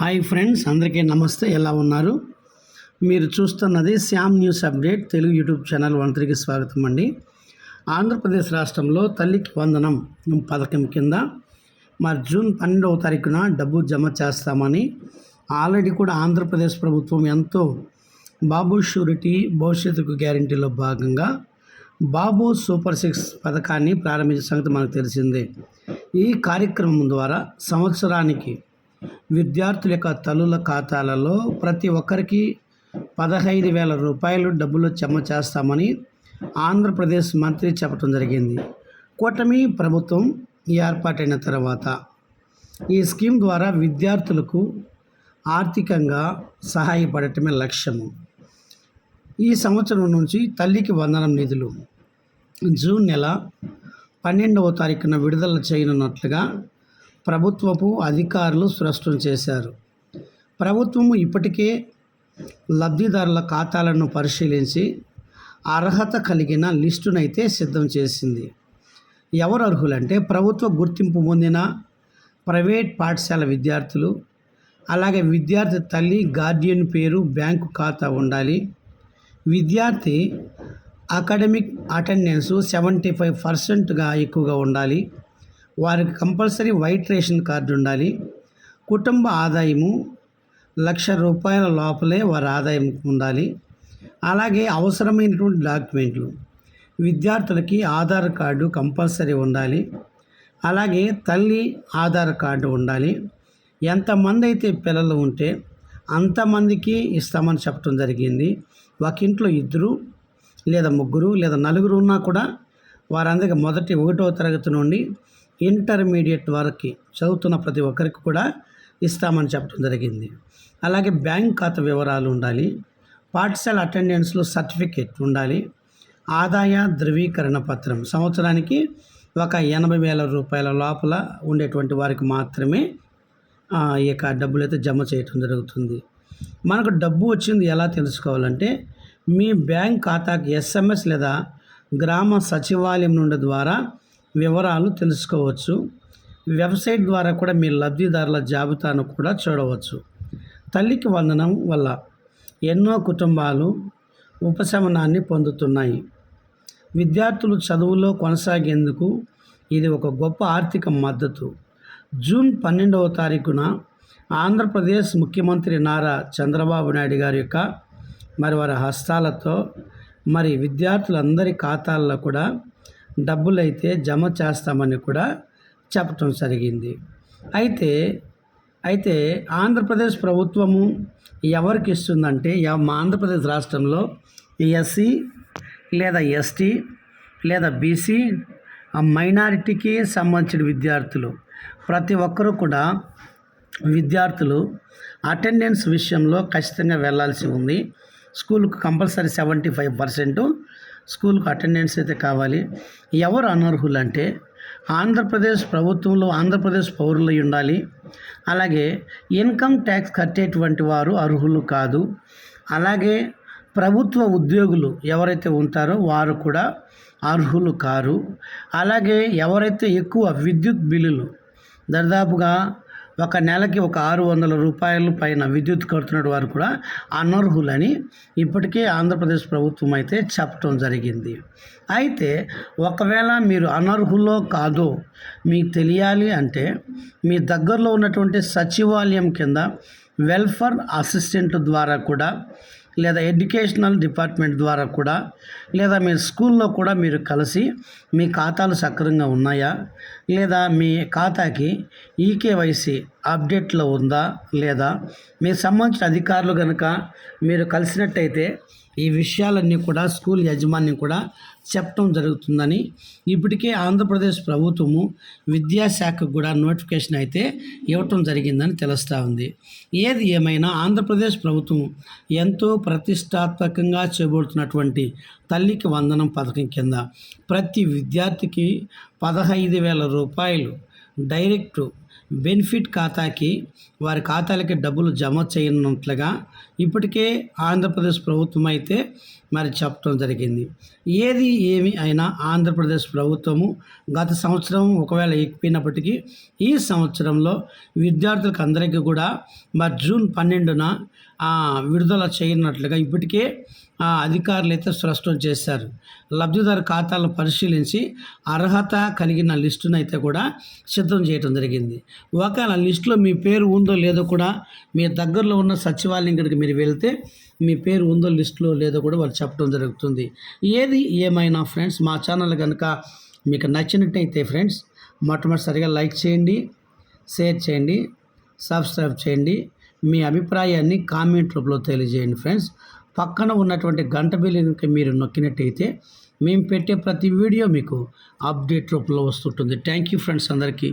Hi friends అందరికీ నమస్తే. ఎలా ఉన్నారు? మీరు చూస్తున్నది Shyam news update Telugu YouTube channel వంతరికి స్వాగతం అండి. ఆంధ్రప్రదేశ్ రాష్ట్రంలో తల్లికి వందనం పథకం కింద మరి జూన్ పన్నెండవ తారీఖున డబ్బు జమ చేస్తామని ఆల్రెడీ కూడా ఆంధ్రప్రదేశ్ ప్రభుత్వం ఎంతో బాబు షూరిటీ భవిష్యత్తుకు గ్యారంటీలో భాగంగా బాబు సూపర్ సిక్స్ పథకాన్ని ప్రారంభించిన సంగతి మనకు తెలిసిందే. ఈ కార్యక్రమం ద్వారా సంవత్సరానికి విద్యార్థుల యొక్క తల్లుల ఖాతాలలో ప్రతి ఒక్కరికి పదహైదు వేల రూపాయలు డబ్బులు జమ చేస్తామని ఆంధ్రప్రదేశ్ మంత్రి చెప్పడం జరిగింది. కూటమి ప్రభుత్వం ఏర్పాటైన తర్వాత ఈ స్కీమ్ ద్వారా విద్యార్థులకు ఆర్థికంగా సహాయపడటమే లక్ష్యము. ఈ సంవత్సరం నుంచి తల్లికి వందనం నిధులు. జూన్ నెల పన్నెండవ తారీఖున విడుదల చేయనున్నట్లుగా ప్రభుత్వపు అధికారులు స్పష్టం చేశారు. ప్రభుత్వము ఇప్పటికే లబ్ధిదారుల ఖాతాలను పరిశీలించి అర్హత కలిగిన లిస్టునైతే సిద్ధం చేసింది. ఎవరు అర్హులంటే ప్రభుత్వ గుర్తింపు పొందిన ప్రైవేట్ పాఠశాల విద్యార్థులు అలాగే విద్యార్థి తల్లి గార్డియన్ పేరు బ్యాంకు ఖాతా ఉండాలి విద్యార్థి అకాడమిక్ అటెండెన్స్ సెవెంటీ ఫైవ్ పర్సెంట్గా ఎక్కువగా ఉండాలి వారికి కంపల్సరీ వైట్ రేషన్ కార్డు ఉండాలి. కుటుంబ ఆదాయము లక్ష రూపాయల లోపలే వారి ఆదాయం ఉండాలి. అలాగే అవసరమైనటువంటి డాక్యుమెంట్లు విద్యార్థులకి ఆధార్ కార్డు కంపల్సరీ ఉండాలి. అలాగే తల్లి ఆధార్ కార్డు ఉండాలి. ఎంతమంది అయితే పిల్లలు ఉంటే అంతమందికి ఇస్తామని చెప్పడం జరిగింది. ఒక ఇంట్లో ఇద్దరు లేదా ముగ్గురు లేదా నలుగురు ఉన్నా కూడా వారందరికీ మొదటి ఒకటో తరగతి నుండి ఇంటర్మీడియట్ వరకు చదువుతున్న ప్రతి ఒక్కరికి కూడా ఇస్తామని చెప్పడం జరిగింది. అలాగే బ్యాంక్ ఖాతా వివరాలు ఉండాలి పాఠశాల అటెండెన్స్లో సర్టిఫికేట్ ఉండాలి ఆదాయ ధృవీకరణ పత్రం. సంవత్సరానికి ఒక ఎనభై వేల రూపాయల లోపల ఉండేటువంటి వారికి మాత్రమే ఈ యొక్క డబ్బులు అయితే జమ చేయటం జరుగుతుంది. మనకు డబ్బు వచ్చింది ఎలా తెలుసుకోవాలంటే మీ బ్యాంక్ ఖాతాకి ఎస్ఎంఎస్ లేదా గ్రామ సచివాలయం నుండి ద్వారా వివరాలు తెలుసుకోవచ్చు. వెబ్సైట్ ద్వారా కూడా మీ లబ్ధిదారుల జాబితాను కూడా చూడవచ్చు. తల్లికి వందనం వల్ల ఎన్నో కుటుంబాలు ఉపశమనాన్ని పొందుతున్నాయి. విద్యార్థులు చదువులో కొనసాగేందుకు ఇది ఒక గొప్ప ఆర్థిక మద్దతు. జూన్ పన్నెండవ తారీఖున ఆంధ్రప్రదేశ్ ముఖ్యమంత్రి నారా చంద్రబాబు నాయుడు గారి యొక్క మరి వారి హస్తాలతో మరి విద్యార్థులందరి ఖాతాల్లో కూడా డబ్బులైతే జమ చేస్తామని కూడా చెప్పటం జరిగింది. అయితే అయితే ఆంధ్రప్రదేశ్ ప్రభుత్వము ఎవరికి ఇస్తుందంటే మా ఆంధ్రప్రదేశ్ రాష్ట్రంలో ఎస్సీ లేదా ఎస్టీ లేదా బీసీ మైనారిటీకి సంబంధించిన విద్యార్థులు ప్రతి ఒక్కరూ కూడా విద్యార్థులు అటెండెన్స్ విషయంలో ఖచ్చితంగా వెళ్ళాల్సి ఉంది. స్కూల్కు కంపల్సరీ సెవెంటీ ఫైవ్ పర్సెంట్ స్కూల్కు అటెండెన్స్ అయితే కావాలి. ఎవరు అనర్హులు అంటే ఆంధ్రప్రదేశ్ ప్రభుత్వంలో ఆంధ్రప్రదేశ్ పౌరులు ఉండాలి. అలాగే ఇన్కమ్ ట్యాక్స్ కట్టేటువంటి వారు అర్హులు కాదు. అలాగే ప్రభుత్వ ఉద్యోగులు ఎవరైతే ఉంటారో వారు కూడా అర్హులు కారు. అలాగే ఎవరైతే ఎక్కువ విద్యుత్ బిల్లులు దాదాపుగా ఒక నెలకి ఒక ఆరు వందల రూపాయల పైన విద్యుత్ కడుతున్న వారు కూడా అనర్హులని ఇప్పటికే ఆంధ్రప్రదేశ్ ప్రభుత్వం అయితే చెప్పడం జరిగింది. అయితే ఒకవేళ మీరు అనర్హులో కాదో మీకు తెలియాలి అంటే మీ దగ్గరలో ఉన్నటువంటి సచివాలయం కింద వెల్ఫేర్ అసిస్టెంట్ ద్వారా కూడా లేదా ఎడ్యుకేషనల్ డిపార్ట్మెంట్ ద్వారా కూడా లేదా మీ స్కూల్లో కూడా మీరు కలిసి మీ ఖాతాలు సక్రమంగా ఉన్నాయా? లేదా మీ ఖాతాకి ఈకేవైసీ అప్డేట్లో ఉందా? లేదా మీకు సంబంధించిన అధికారులు కనుక మీరు కలిసినట్టయితే ఈ విషయాలన్నీ కూడా స్కూల్ యాజమాన్యం కూడా చెప్పడం జరుగుతుందని ఇప్పటికే ఆంధ్రప్రదేశ్ ప్రభుత్వము విద్యాశాఖకు కూడా నోటిఫికేషన్ అయితే ఇవ్వటం జరిగిందని తెలుస్తూ ఉంది. ఏది ఏమైనా ఆంధ్రప్రదేశ్ ప్రభుత్వం ఎంతో ప్రతిష్టాత్మకంగా చేబడుతున్నటువంటి తల్లికి వందనం పథకం కింద ప్రతి విద్యార్థికి పదహైదు వేల రూపాయలు డైరెక్ట్ బెనిఫిట్ ఖాతాకి వారి ఖాతాలకి డబ్బులు జమ చేయనున్నట్లుగా ఇప్పటికే ఆంధ్రప్రదేశ్ ప్రభుత్వం అయితే మరి చెప్పడం జరిగింది. ఏది ఏమి అయినా ఆంధ్రప్రదేశ్ ప్రభుత్వము గత సంవత్సరం ఒకవేళ ఎక్కిపోయినప్పటికీ ఈ సంవత్సరంలో విద్యార్థులకు అందరికీ కూడా మరి జూన్ పన్నెండున విడుదల చేయనట్లుగా ఇప్పటికే ఆ, అధికారులు అయితే స్పష్టం చేశారు. లబ్ధిదారు ఖాతాలను పరిశీలించి అర్హత కలిగిన లిస్టును అయితే కూడా సిద్ధం చేయడం జరిగింది. ఒకవేళ లిస్టులో మీ పేరు ఉందో లేదో కూడా మీ దగ్గరలో ఉన్న సచివాలయం ఇక్కడికి మీరు వెళ్తే మీ పేరు ఉందో లిస్టులో లేదో కూడా వాళ్ళు చెప్పడం జరుగుతుంది. ఏది ఏమైనా ఫ్రెండ్స్ మా ఛానల్ కనుక మీకు నచ్చినట్టయితే ఫ్రెండ్స్ మొట్టమొదటిసారిగా లైక్ చేయండి షేర్ చేయండి సబ్స్క్రైబ్ చేయండి. మీ అభిప్రాయాన్ని కామెంట్ రూపంలో తెలియజేయండి ఫ్రెండ్స్. పక్కన ఉన్నటువంటి గంట బిల్లుకి మీరు నొక్కినట్టయితే మేము పెట్టే ప్రతి వీడియో మీకు అప్డేట్ రూపంలో వస్తుంటుంది. థ్యాంక్ యూ ఫ్రెండ్స్ అందరికీ.